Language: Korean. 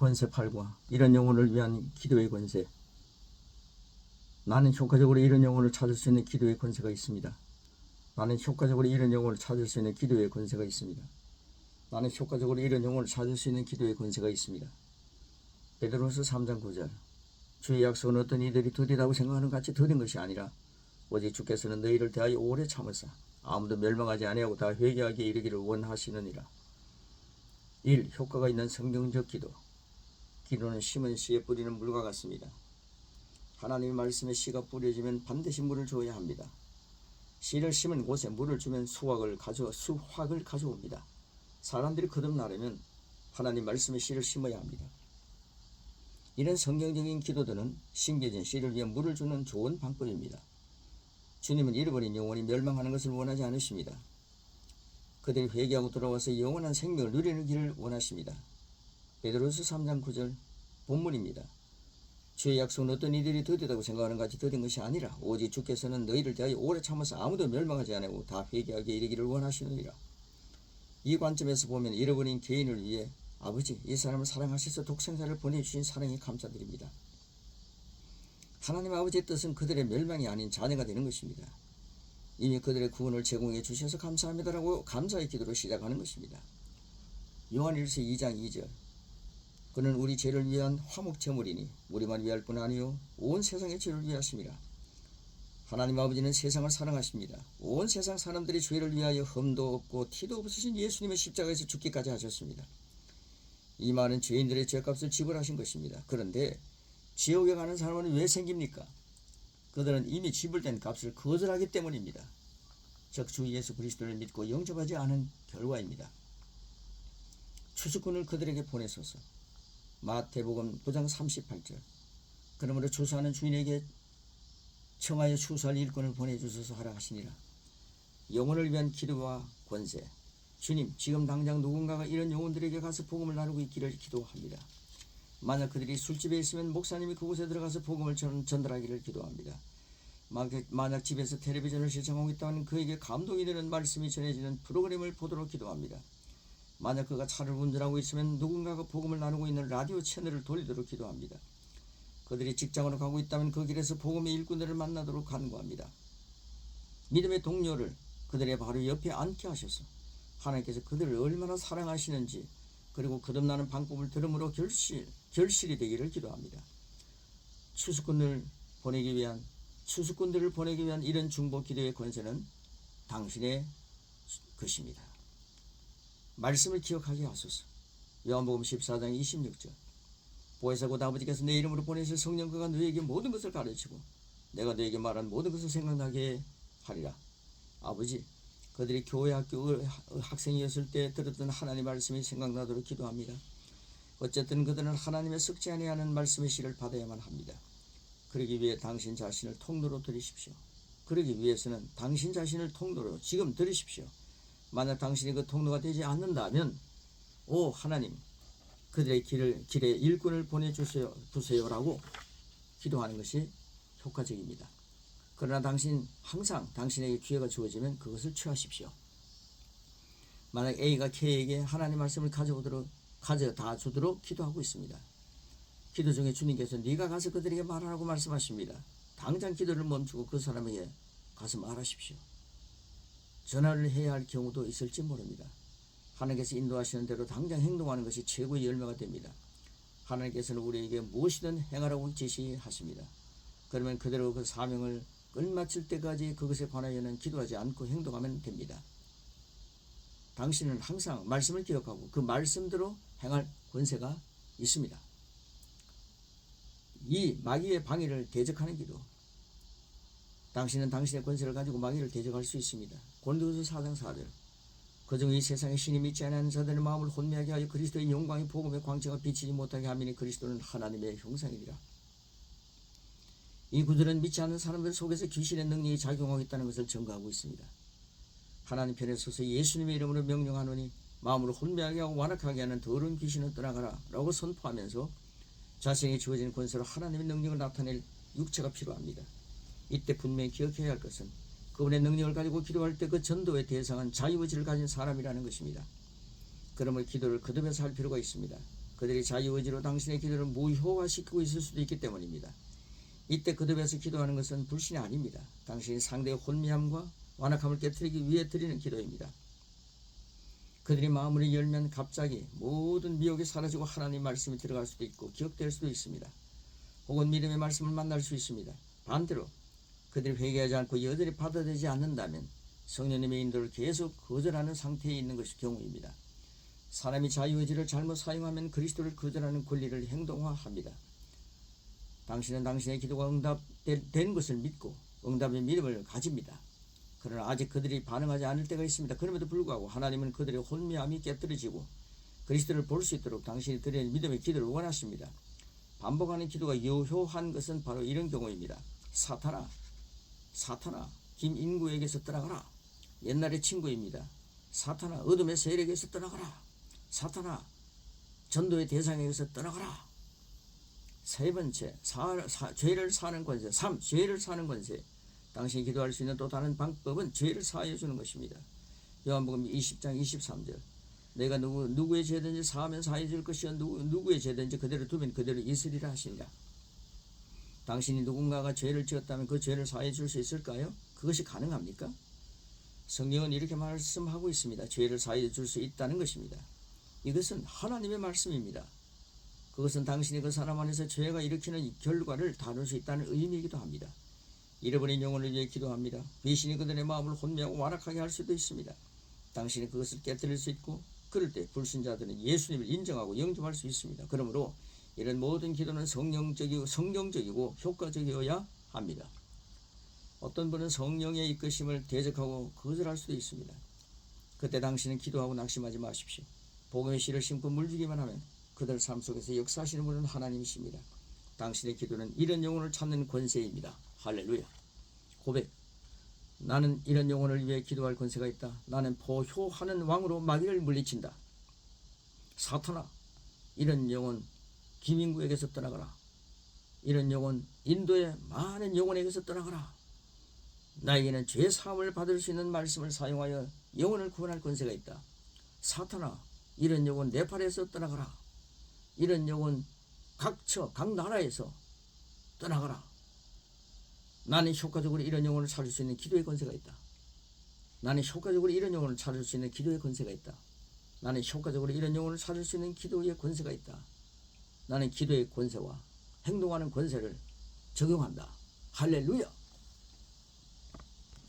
권세 팔과 이런 영혼을 위한 기도의 권세. 나는 효과적으로 이런 영혼을 찾을 수 있는 기도의 권세가 있습니다. 나는 효과적으로 이런 영혼을 찾을 수 있는 기도의 권세가 있습니다. 나는 효과적으로 이런 영혼을 찾을 수 있는 기도의 권세가 있습니다. 베드로서 3장 9절 주의 약속은 어떤 이들이 더디다고 생각하는 같이 더딘 것이 아니라 오직 주께서는 너희를 대하여 오래 참으사 아무도 멸망하지 아니하고 다 회개하게 이르기를 원하시느니라. 1. 효과가 있는 성경적 기도 기도는 심은 씨에 뿌리는 물과 같습니다. 하나님의 말씀에 씨가 뿌려지면 반드시 물을 줘야 합니다. 씨를 심은 곳에 물을 주면 수확을 가져 수확을 가져옵니다. 사람들이 거듭나려면 하나님 말씀에 씨를 심어야 합니다. 이런 성경적인 기도들은 심겨진 씨를 위해 물을 주는 좋은 방법입니다. 주님은 잃어버린 영혼이 멸망하는 것을 원하지 않으십니다. 그들이 회개하고 돌아와서 영원한 생명을 누리는 길을 원하십니다. 베드로서 3장 9절 본문입니다. 주의 약속은 어떤 이들이 더디다고 생각하는 같이 더딘 것이 아니라 오직 주께서는 너희를 대하여 오래 참아서 아무도 멸망하지 않고 다 회개하게 이르기를 원하시느니라. 이 관점에서 보면 잃어버린 개인을 위해 아버지 이 사람을 사랑하셔서 독생자를 보내주신 사랑에 감사드립니다. 하나님 아버지의 뜻은 그들의 멸망이 아닌 자녀가 되는 것입니다. 이미 그들의 구원을 제공해 주셔서 감사합니다라고 감사의 기도로 시작하는 것입니다. 요한일서 2장 2절 그는 우리 죄를 위한 화목 제물이니 우리만 위할 뿐 아니요 온 세상의 죄를 위하십니다. 하나님 아버지는 세상을 사랑하십니다. 온 세상 사람들이 죄를 위하여 흠도 없고 티도 없으신 예수님의 십자가에서 죽기까지 하셨습니다. 이 많은 죄인들의 죄값을 지불하신 것입니다. 그런데 지옥에 가는 사람은 왜 생깁니까? 그들은 이미 지불된 값을 거절하기 때문입니다. 즉 주 예수 그리스도를 믿고 영접하지 않은 결과입니다. 추수꾼을 그들에게 보내소서. 마태복음 9장 38절. 그러므로 추수하는 주인에게 청하여 추수할 일꾼을 보내주소서 하라 하시니라. 영혼을 위한 기도와 권세. 주님, 지금 당장 누군가가 이런 영혼들에게 가서 복음을 나누고 있기를 기도합니다. 만약 그들이 술집에 있으면 목사님이 그곳에 들어가서 복음을 전, 전달하기를 기도합니다. 만약 집에서 텔레비전을 시청하고 있다면 그에게 감동이 되는 말씀이 전해지는 프로그램을 보도록 기도합니다. 만약 그가 차를 운전하고 있으면 누군가가 복음을 나누고 있는 라디오 채널을 돌리도록 기도합니다. 그들이 직장으로 가고 있다면 그 길에서 복음의 일꾼들을 만나도록 간구합니다. 믿음의 동료를 그들의 바로 옆에 앉게 하셔서 하나님께서 그들을 얼마나 사랑하시는지 그리고 거듭나는 방법을 들음으로 결실, 결실이 되기를 기도합니다. 추수꾼을 보내기 위한 추수꾼들을 보내기 위한 이런 중보 기도의 권세는 당신의 것입니다. 말씀을 기억하게 하소서. 요한복음 14장 26절. 보혜사 곧 아버지께서 내 이름으로 보내실 성령 그가 너에게 모든 것을 가르치고 내가 너에게 말한 모든 것을 생각나게 하리라. 아버지, 그들이 교회 학교 학생이었을 때 들었던 하나님 말씀이 생각나도록 기도합니다. 어쨌든 그들은 하나님의 썩지 아니하는 말씀의 씨를 받아야만 합니다. 그러기 위해 당신 자신을 통로로 들이십시오. 그러기 위해서는 당신 자신을 통로로 지금 들이십시오. 만약 당신이 그 통로가 되지 않는다면 오 하나님 그들의 길을 길에 일꾼을 보내주세요 주세요라고 기도하는 것이 효과적입니다. 그러나 당신 항상 당신에게 기회가 주어지면 그것을 취하십시오. 만약 A가 K에게 하나님 말씀을 가져오도록 가져다 주도록 기도하고 있습니다. 기도 중에 주님께서 네가 가서 그들에게 말하라고 말씀하십니다. 당장 기도를 멈추고 그 사람에게 가서 말하십시오. 전화를 해야 할 경우도 있을지 모릅니다. 하나님께서 인도하시는 대로 당장 행동하는 것이 최고의 열매가 됩니다. 하나님께서는 우리에게 무엇이든 행하라고 지시하십니다. 그러면 그대로 그 사명을 끝마칠 때까지 그것에 관하여는 기도하지 않고 행동하면 됩니다. 당신은 항상 말씀을 기억하고 그 말씀대로 행할 권세가 있습니다. 이 마귀의 방해를 대적하는 기도. 당신은 당신의 권세를 가지고 마귀를 대적할 수 있습니다. 고린도서 4장 4절. 그중 이 세상에 신이 믿지 않는 자들의 마음을 혼미하게 하여 그리스도의 영광의 복음의 광채가 비치지 못하게 하미니 그리스도는 하나님의 형상이니라. 이 구절은 믿지 않는 사람들 속에서 귀신의 능력이 작용하겠다는 것을 증거하고 있습니다. 하나님 편에 서서 예수님의 이름으로 명령하노니 마음으로 혼미하게 하고 완악하게 하는 더러운 귀신을 떠나가라 라고 선포하면서 자신이 주어진 권세로 하나님의 능력을 나타낼 육체가 필요합니다. 이때 분명히 기억해야 할 것은 그분의 능력을 가지고 기도할 때 그 전도의 대상은 자유의지를 가진 사람이라는 것입니다. 그러므로 기도를 거듭해서 할 필요가 있습니다. 그들이 자유의지로 당신의 기도를 무효화시키고 있을 수도 있기 때문입니다. 이때 그들에서 기도하는 것은 불신이 아닙니다. 당신이 상대의 혼미함과 완악함을 깨뜨리기 위해 드리는 기도입니다. 그들이 마음을 열면 갑자기 모든 미혹이 사라지고 하나님 말씀이 들어갈 수도 있고 기억될 수도 있습니다. 혹은 믿음의 말씀을 만날 수 있습니다. 반대로 그들이 회개하지 않고 여전히 받아들이지 않는다면 성령님의 인도를 계속 거절하는 상태에 있는 것이 경우입니다. 사람이 자유의지를 잘못 사용하면 그리스도를 거절하는 권리를 행동화합니다. 당신은 당신의 기도가 응답된 것을 믿고 응답의 믿음을 가집니다. 그러나 아직 그들이 반응하지 않을 때가 있습니다. 그럼에도 불구하고 하나님은 그들의 혼미함이 깨뜨려지고 그리스도를 볼 수 있도록 당신이 드릴 믿음의 기도를 원하십니다. 반복하는 기도가 유효한 것은 바로 이런 경우입니다. 사탄아, 사탄아, 김인구에게서 떠나가라. 옛날의 친구입니다. 사탄아, 어둠의 세력에서 떠나가라. 사탄아, 전도의 대상에게서 떠나가라. 세 번째, 사, 사, 죄를 사는 권세. 3. 죄를 사는 권세. 당신이 기도할 수 있는 또 다른 방법은 죄를 사하여 주는 것입니다. 요한복음 20장 23절. 내가 누구 누구의 죄든지 사하면 사해 줄 것이요 누구 누구의 죄든지 그대로 두면 그대로 있으리라 하시니라. 당신이 누군가가 죄를 지었다면 그 죄를 사해 줄 수 있을까요? 그것이 가능합니까? 성경은 이렇게 말씀하고 있습니다. 죄를 사해 줄 수 있다는 것입니다. 이것은 하나님의 말씀입니다. 그것은 당신이 그 사람 안에서 죄가 일으키는 결과를 다룰 수 있다는 의미이기도 합니다. 잃어버린 영혼을 위해 기도합니다. 배신이 그들의 마음을 혼미하고 완악하게 할 수도 있습니다. 당신이 그것을 깨뜨릴 수 있고 그럴 때 불신자들은 예수님을 인정하고 영접할 수 있습니다. 그러므로 이런 모든 기도는 성령적이고 성경적이고 효과적이어야 합니다. 어떤 분은 성령의 이끄심을 대적하고 거절할 수도 있습니다. 그때 당신은 기도하고 낙심하지 마십시오. 복음의 씨를 심고 물주기만 하면 그들 삶 속에서 역사하시는 분은 하나님이십니다. 당신의 기도는 이런 영혼을 찾는 권세입니다. 할렐루야. 고백. 나는 이런 영혼을 위해 기도할 권세가 있다. 나는 보효하는 왕으로 마귀를 물리친다. 사탄아, 이런 영혼 김인구에게서 떠나가라. 이런 영혼 인도의 많은 영혼에게서 떠나가라. 나에게는 죄 사함을 받을 수 있는 말씀을 사용하여 영혼을 구원할 권세가 있다. 사탄아, 이런 영혼 네팔에서 떠나가라. 이런 영혼 각처 각 나라에서 떠나가라. 나는 효과적으로 이런 영혼을 찾을 수 있는 기도의 권세가 있다. 나는 효과적으로 이런 영혼을 찾을 수 있는 기도의 권세가 있다. 나는 효과적으로 이런 영혼을 찾을 수 있는 기도의 권세가 있다. 나는 기도의 권세와 행동하는 권세를 적용한다. 할렐루야!